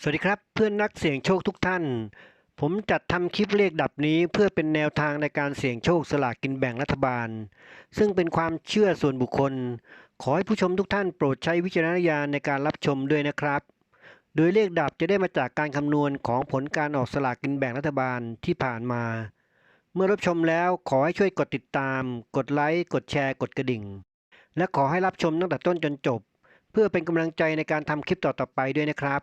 สวัสดีครับเพื่อนนักเสี่ยงโชคทุกท่าน ผมจัดทำคลิปเลขดับนี้เพื่อเป็นแนวทางในการเสี่ยงโชคสลากกินแบ่งรัฐบาล ซึ่งเป็นความเชื่อส่วนบุคคล ขอให้ผู้ชมทุกท่านโปรดใช้วิจารณญาณในการรับชมด้วยนะครับ โดยเลขดับจะได้มาจากการคำนวณของผลการออกสลากกินแบ่งรัฐบาลที่ผ่านมา เมื่อรับชมแล้วขอให้ช่วยกดติดตาม กดไลค์กดแชร์กดกระดิ่ง และขอให้รับชมตั้งแต่ต้นจนจบ เพื่อเป็นกำลังใจในการทำคลิปต่อๆไปด้วยนะครับ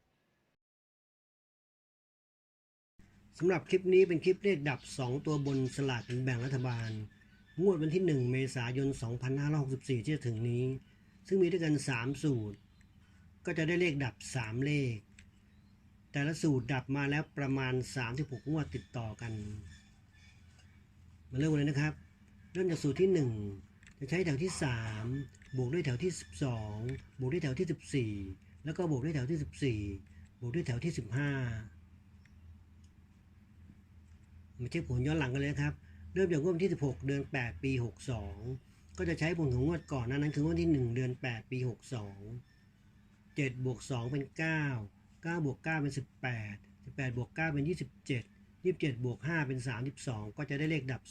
ำหรับคลิปนี้เป็นคลิปเลขดับ 2 ตัวบนสลากกินแบ่งรัฐบาล งวดวันที่ 1 เมษายน 2564 ที่จะถึงนี้ ซึ่งมีด้วยกัน 3 สูตร ก็จะได้เลขดับ 3 เลข แต่ละสูตรดับมาแล้วประมาณ 36 งวดติดต่อกัน มาเริ่มเลยนะครับ เริ่มจากสูตรที่ 1 จะใช้แถวที่ 3 บวกด้วยแถวที่ 12 บวกด้วยแถวที่ 14 แล้วก็บวกด้วยแถวที่ 14 บวกด้วยแถวที่ 15 มาเช็คผลย้อนหลังกันเลยนะครับ เริ่มจากงวดที่ 16 เดือน 8 ปี 62 ก็จะใช้ผลของงวดก่อนหนานั้นคืองวดที่ 1 เดือน 8 ปี 62 7บวก2เป็น 9 9บวก9เป็น 18 18บวก9เป็น 27 27บวก5เป็น 32 ก็จะได้เลขดับ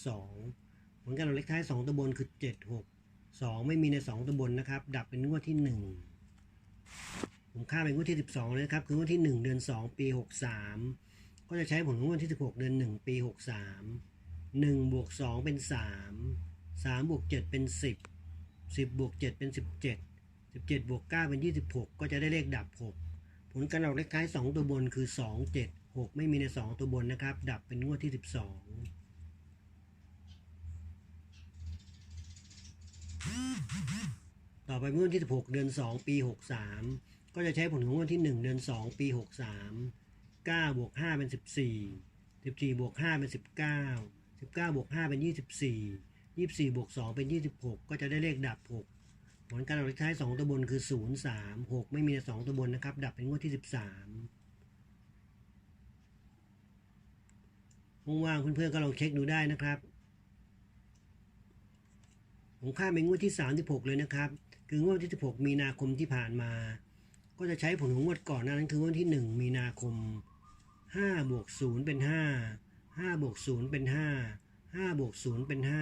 2ผลการเราเลขท้าย 2ตัวบนคือ 7 6 2 ไม่มีใน 2ตัวบนนะครับ ดับเป็นงวดที่ 1 ผมค่าเป็นงวดที่ 12เลยนะครับ คืองวดที่ 1 เดือน 2 ปี 63 ก็จะใช้ผลของงวดที่ 16 เดือน 1 ปี 63 1บวก2เป็น 3 3บวก7เป็น 10 10บวก7เป็น 17 17บวก9เป็น 26 ก็จะได้เลขดับ 6 ผลการออกเลขท้าย 2 ตัวบนคือ 2 7 6 ไม่มีใน 2 ตัวบนนะครับ ดับเป็นงวดที่ 12ต่อไปงวดที่ 16 เดือน 2 ปี 63 ก็จะใช้ผลของงวดที่ 1 เดือน 2 ปี 63 9บวก5เป็น 14 14บวก5เป็น 19 19บวก5เป็น 24 24บวก2เป็น 26 ก็จะได้เลขดับ 6 ผลการออกเลขท้าย 2ตัวบนคือ 0 3 6 ไม่มีใน 2 ตัวบนนะครับ ดับเป็นงวดที่ 13ว่างๆเพื่อนๆก็ลองเช็คดูได้นะครับผมค่าเป็นงวดที่ 36 เลยนะครับ คืองวดที่ 16 มีนาคมที่ผ่านมา ก็จะใช้ผลของงวดก่อนนั้นคืองวดที่ 1 มีนาคม 5บวก0เป็น5 5บวก0เป็น5 5บวก0เป็น5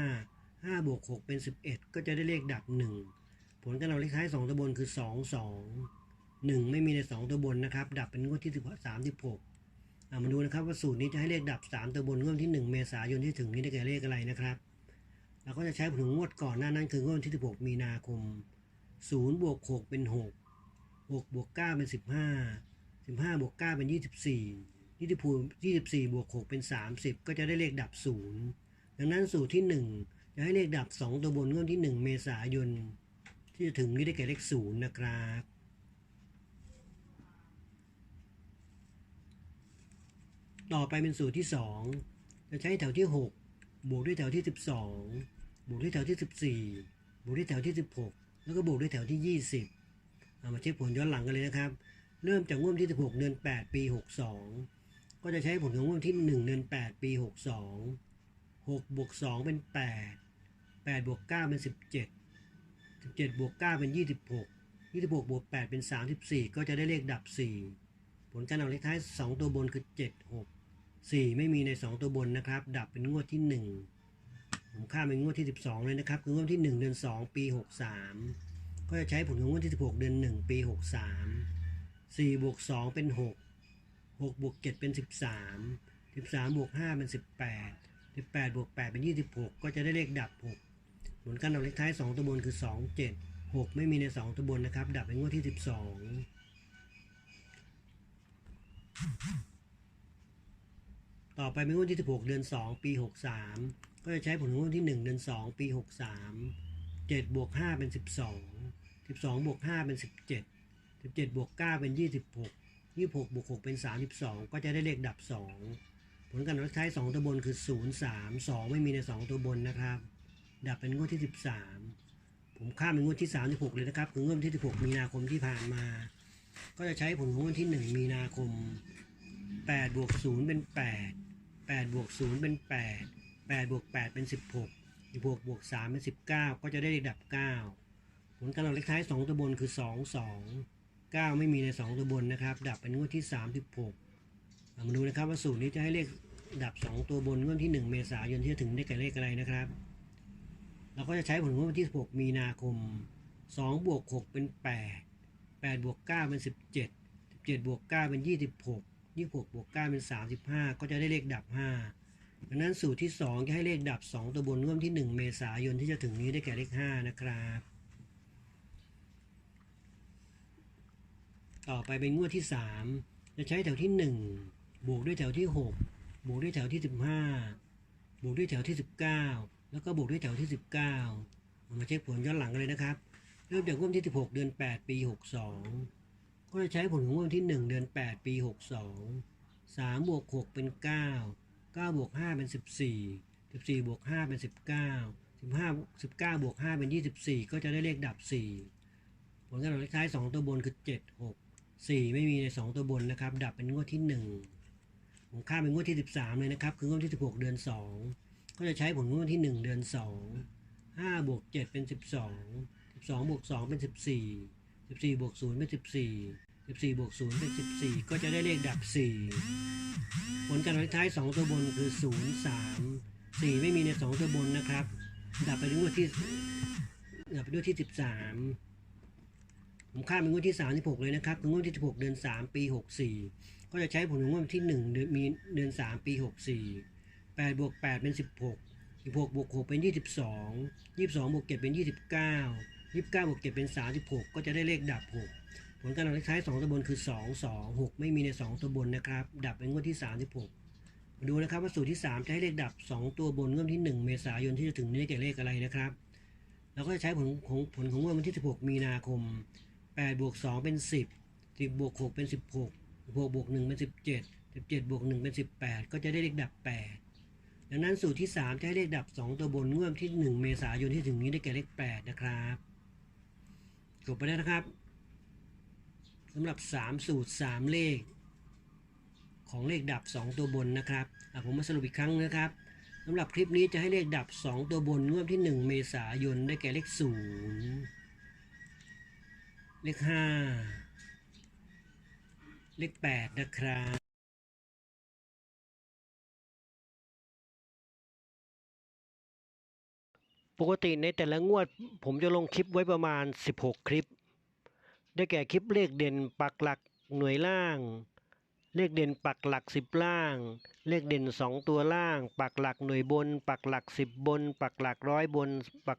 5บวก6เป็น11ก็จะได้เลขดับ1ผลการเอาเลขท้าย2ตัวบนคือ2 2 1ไม่มีใน2ตัวบนนะครับ ดับเป็นงวดที่36เอามาดูนะครับว่าสูตรนี้จะให้เลขดับ3ตัวบนงวดที่1เมษายนที่ถึงนี้ได้แก่เลขอะไรนะครับเราก็จะใช้ผลงวดก่อนหน้านั้นคืองวดที่16มีนาคม0บวก6เป็น6 6บวก9เป็น15 15บวก9เป็น24ยี่สิบ ยี่สิบสี่บวกหกเป็นสามสิบก็จะได้เลขดับศูนย์ดังนั้นสูตรที่หนึ่งจะให้เลขดับสองตัวบนงวดที่หนึ่งเมษายน ที่จะถึงนี้ได้แก่เลขศูนย์นะครับ ต่อไปเป็นสูตรที่สองจะใช้แถวที่หกบวกด้วยแถวที่สิบสองบวกด้วยแถวที่สิบสี่บวกด้วยแถวที่สิบหกแล้วก็บวกด้วยแถวที่ยี่สิบเอามาเช็คผลย้อนหลังกันเลยนะครับ เริ่มจากงวดที่ 16 เดือน 8 ปี 62 ก็จะใช้ผลของงวดที่ 1 เดือน 8 ปี 62 6บวก2เป็น 8 8บวก9เป็น 17 17บวก9เป็น 26 26บวก8เป็น 34 ก็จะได้เลขดับ 4 ผลการออกเลขท้าย 2 ตัวบนคือ 7 6 4 ไม่มีใน 2 ตัวบนนะครับ ดับเป็นงวดที่ 1 ผมข้ามเป็นงวดที่ 12 เลยนะครับ คืองวดที่ 1 เดือน 2 ปี 63 ก็จะใช้ผลของงวดที่ 16 เดือน 1 ปี 63สี่บวกสองเป็นหก หกบวกเจ็ดเป็นสิบสามสิบสามบวกห้าเป็นสิบแปดสิบแปดบวกแปดเป็นยี่สิบหกก็จะได้เลขดับหกผลการออกเลขท้ายสองตัวบนคือสองเจ็ดหกไม่มีในสองตัวบนนะครับ ดับเป็นงวดที่สิบสองต่อไปเป็นงวดที่สิบหกเดือนสองปีหกสามก็จะใช้ผลของงวดที่หนึ่งเดือนสองปีหกสามเจ็ดบวกห้าเป็นสิบสองสิบสองบวกห้าเป็นสิบเจ็ดสิบเจ็ดบวกเก้าเป็นยี่สิบหก ยี่สิบหกบวกหกเป็นสามสิบสองก็จะได้เลขดับสองผลการออกท้ายสองตัวบนคือศูนย์สามสองไม่มีในสองตัวบนนะครับ ดับเป็นงวดที่สิบสามผมข้ามเป็นงวดที่สามสิบหกเลยนะครับ คืองวดที่สิบหกมีนาคมที่ผ่านมา ก็จะใช้ผลของงวันที่หนึ่งมีนาคมแปดบวกศูนย์เป็นแปดแปดบวกศูนย์เป็นแปดแปดบวกแปดเป็นสิบหกสิบหกบวกสามเป็นสิบเก้าก็จะได้ดับเก้าผลการออกเลขท้าย2ตัวบนคือ2 2 9 ไม่มีใน 2 ตัวบนนะครับ ดับเป็นงวดที่ 36เอามาดูนะครับว่าสูตรนี้จะให้เลขดับ 2 ตัวบนงวดที่ 1 เมษายนที่จะถึงได้แก่เลขอะไรนะครับ เราก็จะใช้ผลงวดวันที่ 16 มีนาคม2บวก6เป็น 8 8บวก9เป็น 17 17บวก9เป็น 26 26บวก9เป็น 35 ก็จะได้เลขดับ 5 ดังนั้นสูตรที่ 2 จะให้เลขดับ 2 ตัวบนงวดที่ 1 เมษายนที่จะถึงนี้ได้แก่เลข 5 นะครับ ต่อไปเป็นงวดที่ 3 จะใช้แถวที่ 1 บวกด้วยแถวที่ 6 บวกด้วยแถวที่ 15 บวกด้วยแถวที่ 19 แล้วก็บวกด้วยแถวที่ 19เอามาเช็คผลย้อนหลังกันเลยนะครับ เริ่มจากงวดที่ 16 เดือน 8 ปี 62 ก็จะใช้ผลของงวดที่ 1 เดือน 8 ปี 62 3บวก6เป็น 9 9บวก5เป็น 14 14บวก5เป็น 19 15 19บวก5เป็น 24 ก็จะได้เลขดับ 4 ผลการออกเลขท้าย 2 ตัวบนคือ 7 6 4 ไม่มีใน 2 ตัวบนนะครับ ดับเป็นงวดที่ 1 ผมข้ามเป็นงวดที่ 13 เลยนะครับ คืองวดที่ 16 เดือน 2 ก็จะใช้ผลงวดที่ 1 เดือน 2 5บวก7เป็น 12 12บวก2เป็น 14 14บวก0เป็น 14 14บวก0เป็น 14 ก็จะได้เลขดับ 4 ผลการลขท้าย 2 ตัวบนคือ 0 3 4 ไม่มีใน 2 ตัวบนนะครับ ดับไปถึงงวดที่ดับไปด้วยที่ 13 ผมข้ามเป็นงวดที่ 36 เลยนะครับคืองวดที่ 16 เดือน 3 ปี 64 ก็จะใช้ผลของงวดที่ 1 เดือนมีเดือน 3 ปี 64 8บวก8เป็น 16 16บวก6เป็น 22 22บวก7เป็น 29 29บวก7เป็น 36 ก็จะได้เลขดับ 6 ผลการออกเลขท้าย 2ตัวบนคือ 2 2 6 ไม่มีใน 2 ตัวบนนะครับ ดับเป็นงวดที่ 36 มาดูนะครับว่าสูตรที่ 3 จะให้เลขดับ 2 ตัวบนงวดที่ 1 เมษายนที่จะถึงนี้ได้แก่เลขอะไรนะครับ เราก็จะใช้ผลของผลของงวดวันที่ 16 มีนาคม 8บวก2เป็น 10 10บวก6เป็น 16 6บวก1เป็น 17 17บวก1เป็น 18 ก็จะได้เลขดับ 8 ดังนั้นสูตรที่ 3 จะให้เลขดับ 2 ตัวบนงวดที่ 1 เมษายนที่ถึงนี้ได้แก่เลข 8 นะครับจบไปแล้วนะครับสำหรับ 3 สูตร 3 เลข ของเลขดับ 2 ตัวบนนะครับผมมาสรุปอีกครั้งนะครับสำหรับคลิปนี้จะให้เลขดับ 2 ตัวบนงวดที่ 1 เมษายนได้แก่เลข 0 เลขห้าเลขแปดนะครับปกติในแต่ละงวด ผมจะลงคลิปไว้ประมาณ 16 คลิป ได้แก่คลิปเลขเด่นปักหลักหน่วยล่าง เลขเด่นปักหลัก 10 ล่าง เลขเด่น 2 ตัวล่าง ปักหลักหน่วยบน ปักหลัก 10 บน ปักหลักร้อยบน ปัก